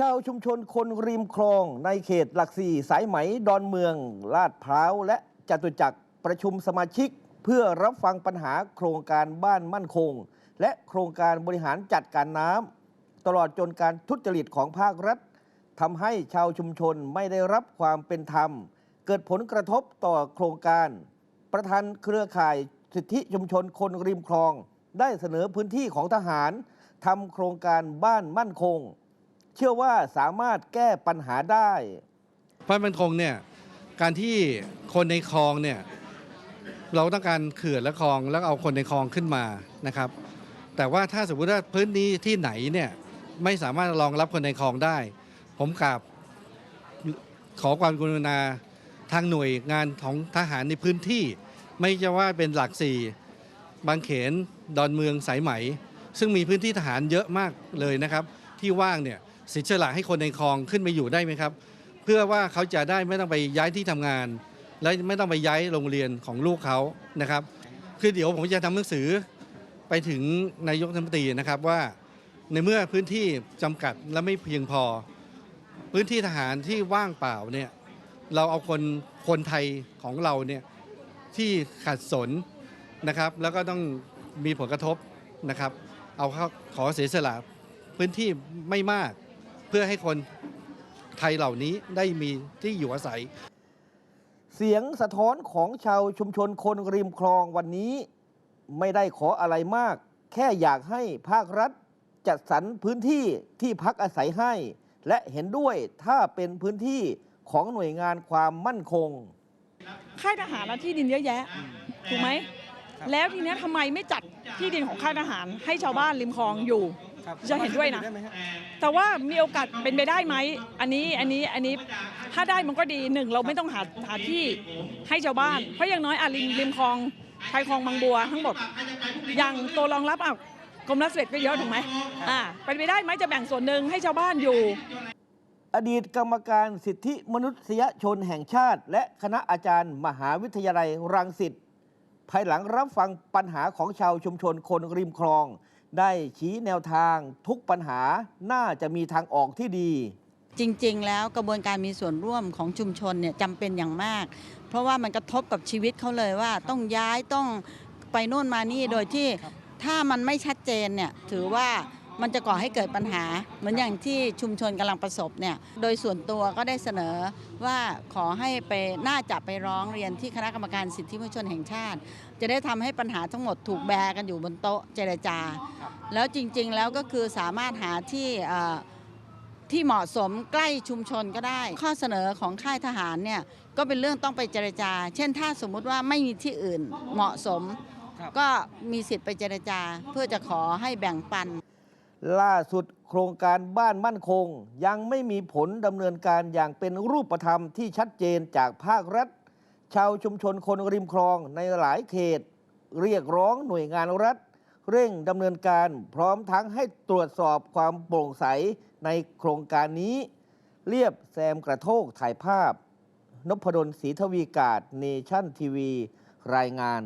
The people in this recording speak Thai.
ชาวชุมชนคนริมคลองในเขตหลักสี่สายไหมดอนเมือง ลาดพร้าวและจตุจักรประชุมสมาชิก เพื่อรับฟังปัญหาโครงการบ้านมั่นคง และโครงการบริหารจัดการน้ำตลอดจนการทุจริตของภาครัฐทำให้ชาวชุมชนไม่ได้รับความเป็นธรรม เกิดผลกระทบต่อโครงการ ประธานเครือข่ายสิทธิชุมชนคนริมคลอง ได้เสนอพื้นที่ของทหารทำโครงการบ้านมั่นคง เชื่อว่าสามารถแก้ปัญหาได้บ้านมันคงเนี่ยการที่คนในคลองเนี่ยเราต้องการเขื่อนและคลองแล้วเอาคนในคลองขึ้นมานะครับ แต่ว่าถ้าสมมติว่าพื้นที่ที่ไหนเนี่ยไม่สามารถรองรับคนในคลองได้ ผมกราบขอความกรุณาทางหน่วยงานของทหารในพื้นที่ ไม่จะว่าเป็นหลักสี่บางเขนดอนเมืองสายไหม ซึ่งมีพื้นที่ทหารเยอะมากเลยนะครับ ที่ว่างเนี่ย สิทธิ์ฉละให้คนในคลองขึ้นไปอยู่ได้ไหมครับ เพื่อว่าเขาจะได้ไม่ต้องไปย้ายที่ทำงาน และไม่ต้องไปย้ายโรงเรียนของลูกเขานะครับ คือเดี๋ยวผมจะทำหนังสือไปถึงนายกรัฐมนตรีนะครับว่าในเมื่อพื้นที่จำกัดและไม่เพียงพอ พื้นที่ทหารที่ว่างเปล่าเนี่ยเราเอาคนคนไทยของเราเนี่ยที่ขัดสนนะครับ แล้วก็ต้องมีผลกระทบนะครับ เอาเขาขอเสียสละพื้นที่ไม่มาก พื่อให้คนไทยเหล่านี้ได้มีที่อยู่อาศัย เสียงสะท้อนของชาวชุมชนคนริมคลองวันนี้ไม่ได้ขออะไรมาก แค่อยากให้ภาครัฐจัดสรรพื้นที่ที่พักอาศัยให้ และเห็นด้วยถ้าเป็นพื้นที่ของหน่วยงานความมั่นคง ค่ายทหารแล้วที่ดินเยอะแยะ ถูกไหม แล้วทีเนี้ยทำไมไม่จัดที่ดินของค่ายทหารให้ชาวบ้านริมคลองอยู่ จะเห็นด้วยนะ แต่ว่ามีโอกาสเป็นไปได้ไหม อันนี้อันนี้อันนี้ถ้าได้มันก็ดีหนึ่งเราไม่ต้องหาหาที่ให้ชาวบ้าน เพราะอย่างน้อยอะริมริมคลองชายคลองบางบัวทั้งหมดอย่างตัวรองรับอะกรมรัสเวทก็เยอะถูกไหมอ่าเป็นไปได้ไหมจะแบ่งส่วนหนึ่งให้ชาวบ้านอยู่ อดีตกรรมการสิทธิมนุษยชนแห่งชาติ และคณะอาจารย์ มหาวิทยาลัยรังสิตภายหลังรับฟังปัญหาของชาวชุมชนคนริมคลอง ได้ชี้แนวทางทุกปัญหาน่าจะมีทางออกที่ดี จริง ๆ แล้วกระบวนการมีส่วนร่วมของชุมชนเนี่ยจำเป็นอย่างมาก เพราะว่ามันกระทบกับชีวิตเขาเลยว่าต้องย้ายต้องไปโน่นมานี่โดยที่ถ้ามันไม่ชัดเจนเนี่ยถือว่า มันจะก่อให้เกิดปัญหา เหมือนอย่างที่ชุมชนกำลังประสบเนี่ยโดยส่วนตัวก็ได้เสนอว่าขอให้ไปน่าจะไปร้องเรียนที่คณะกรรมการสิทธิมนุษยชนแห่งชาติ จะได้ทำให้ปัญหาทั้งหมดถูกแบกันอยู่บนโต๊ะเจรจา แล้วจริงๆแล้วก็คือสามารถหาที่ที่เหมาะสมใกล้ชุมชนก็ได้ ข้อเสนอของค่ายทหารเนี่ยก็เป็นเรื่องต้องไปเจรจา เช่นถ้าสมมุติว่าไม่มีที่อื่นเหมาะสม ก็มีสิทธิ์ไปเจรจาเพื่อจะขอให้แบ่งปัน ล่าสุดโครงการบ้านมั่นคง ยังไม่มีผลดำเนินการอย่างเป็นรูปธรรมที่ชัดเจนจากภาครัฐ ชาวชุมชนคนริมคลองในหลายเขต เรียกร้องหน่วยงานรัฐ เร่งดำเนินการพร้อมทั้งให้ตรวจสอบความโปร่งใสในโครงการนี้ เรียบแซมกระโทกถ่ายภาพ นพดลศรีทวีกาศเนชั่นทีวี รายงาน